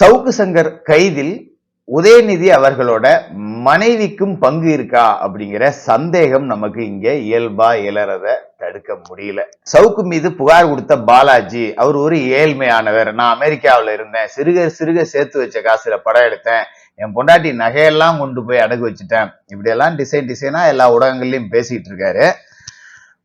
சவுக்கு சங்கர் கைதில் உதயநிதி அவர்களோட மனைவிக்கும் பங்கு இருக்கா அப்படிங்கிற சந்தேகம் நமக்கு இங்க இயல்பா எழறத தடுக்க முடியல. சவுக்கு மீது புகார் கொடுத்த பாலாஜி அவர் ஒரு ஏழ்மையானவர். நான் அமெரிக்காவில் இருந்தேன். சிறுக சிறுக சேர்த்து வச்ச காசுல படம் எடுத்தேன். என் பொண்டாட்டி நகையெல்லாம் கொண்டு போய் அடகு வச்சுட்டேன். இப்படியெல்லாம் டிசைன் டிசைனா எல்லா ஊடகங்கள்லயும் பேசிட்டு இருக்காரு.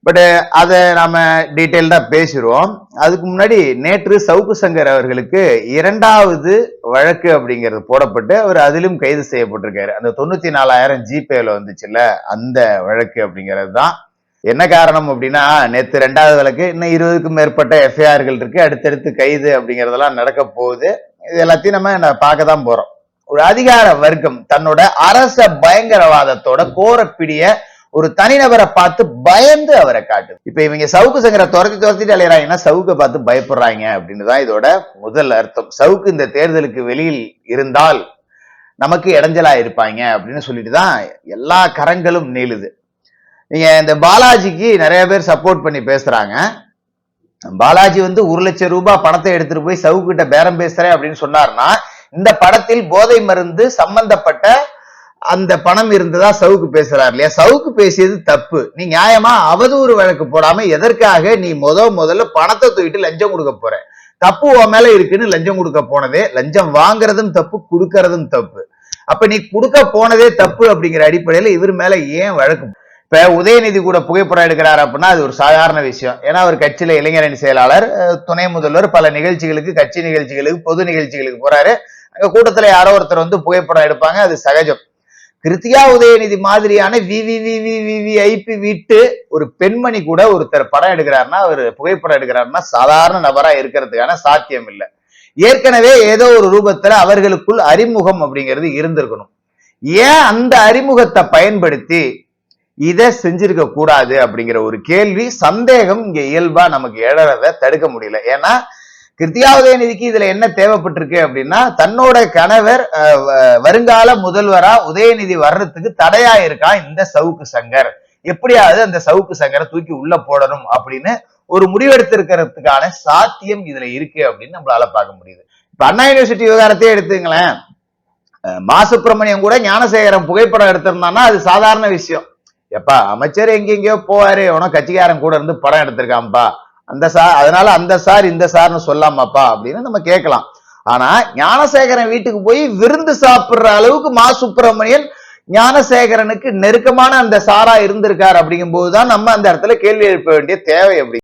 பட் eh, அதை நாம டீட்டெயில்டா பேசிடுவோம் அதுக்கு முன்னாடி நேற்று சவுக்கு சங்கர் அவர்களுக்கு இரண்டாவது வழக்கு அப்படிங்கிறது போடப்பட்டு அவர் அதிலும் கைது செய்யப்பட்டிருக்காரு. அந்த தொண்ணூத்தி நாலாயிரம் ஜிபேல வந்துச்சுல்ல அந்த வழக்கு அப்படிங்கிறது தான். என்ன காரணம் அப்படின்னா நேற்று ரெண்டாவது வழக்கு இன்னும் இருபதுக்கும் மேற்பட்ட எஃப்ஐஆர்கள் இருக்கு அடுத்தடுத்து கைது அப்படிங்கறதெல்லாம் நடக்க போகுது. இது எல்லாத்தையும் நம்ம பார்க்க தான் போறோம். ஒரு அதிகார வர்க்கம் தன்னோட அரச பயங்கரவாதத்தோட கோரப்பிடிய ஒரு தனிநபரை பார்த்து பயந்து அவரை காட்டுது. இப்ப இவங்க சவுக்கு சங்கரை துரத்தி துரத்திட்டு அலையறாங்கன்னா சவுக்கை பார்த்து பயப்படுறாங்க அப்படின்னு தான் இதோட முதல் அர்த்தம். சவுக்கு இந்த தேர்தலுக்கு வெளியில் இருந்தால் நமக்கு இடைஞ்சலா இருப்பாங்க அப்படின்னு சொல்லிட்டு தான் எல்லா கரங்களும் நீளுது. நீங்க இந்த பாலாஜிக்கு நிறைய பேர் சப்போர்ட் பண்ணி பேசுறாங்க. பாலாஜி வந்து ஒரு லட்சம் ரூபாய் பணத்தை எடுத்துட்டு போய் சவுக்கு கிட்ட பேரம் பேசுறேன் அப்படின்னு சொன்னார்னா இந்த படத்தில் போதை மருந்து சம்பந்தப்பட்ட அந்த பணம் இருந்ததா சவுக்கு பேசுறாரு இல்லையா? சவுக்கு பேசியது தப்பு. நீ நியாயமா அவதூறு வழக்கு போடாம எதற்காக நீ முத முதல்ல பணத்தை தூக்கிட்டு லஞ்சம் கொடுக்க போற? தப்பு உன் மேல இருக்குன்னு லஞ்சம் கொடுக்க போனதே லஞ்சம் வாங்குறதும் தப்பு கொடுக்கறதும் தப்பு. அப்ப நீ கொடுக்க போனதே தப்பு அப்படிங்கிற அடிப்படையில இவர் மேல ஏன் வழக்கு இப்ப உதயநிதி கூட புகைப்படம் எடுக்கிறாரு அப்படின்னா அது ஒரு சாதாரண விஷயம். ஏன்னா அவர் கட்சியில இளைஞரணி செயலாளர் துணை முதல்வர் பல நிகழ்ச்சிகளுக்கு கட்சி நிகழ்ச்சிகளுக்கு பொது நிகழ்ச்சிகளுக்கு போறாரு. அங்க கூட்டத்துல யாரோ ஒருத்தர் வந்து புகைப்படம் எடுப்பாங்க அது சகஜம். கிருத்தியா உதயநிதி மாதிரியான விவிவிவிவிஐபி விட்டு ஒரு பெண்மணி கூட ஒருத்தர் படம் எடுக்கிறாருன்னா அவர் புகைப்படம் எடுக்கிறாருன்னா சாதாரண நபரா இருக்கிறதுக்கான சாத்தியம் இல்லை ஏற்கனவே ஏதோ ஒரு ரூபத்துல அவர்களுக்குள் அறிமுகம் அப்படிங்கிறது இருந்திருக்கணும். ஏன் அந்த அறிமுகத்தை பயன்படுத்தி இதை செஞ்சிருக்க கூடாது அப்படிங்கிற ஒரு கேள்வி சந்தேகம் இங்க இயல்பா நமக்கு எழறத தடுக்க முடியல. ஏன்னா கிருத்தியா உதயநிதிக்கு இதுல என்ன தேவைப்பட்டிருக்கு அப்படின்னா தன்னோட கணவர் அஹ், வருங்கால முதல்வரா உதயநிதி வர்றதுக்கு தடையா இருக்கான் இந்த சவுக்கு சங்கர்? எப்படியாவது அந்த சவுக்கு சங்கரை தூக்கி உள்ள போடணும் அப்படின்னு ஒரு முடிவெடுத்திருக்கிறதுக்கான சாத்தியம் இதுல இருக்கு அப்படின்னு நம்மளால பார்க்க முடியுது. இப்ப அண்ணா யூனிவர்சிட்டி விவகாரத்தையே எடுத்துங்களேன் மா சுப்பிரமணியம் கூட ஞானசேகரன் புகைப்படம் எடுத்திருந்தான்னா அது சாதாரண விஷயம். எப்பா அமைச்சர் எங்கெங்கயோ போவாரு உனக்கு கட்சிக்காரன் கூட இருந்து படம் எடுத்திருக்கான்ப்பா. அந்த சார் அதனால அந்த சார் இந்த சார்னு சொல்லாமாப்பா அப்படின்னு நம்ம கேட்கலாம். ஆனா ஞானசேகரன் வீட்டுக்கு போய் விருந்து சாப்பிடுற அளவுக்கு மா சுப்பிரமணியன் ஞானசேகரனுக்கு நெருக்கமான அந்த சாரா இருந்திருக்கார் அப்படிங்கும் போதுதான் நம்ம அந்த இடத்துல கேள்வி எழுப்ப வேண்டிய தேவை அப்படி.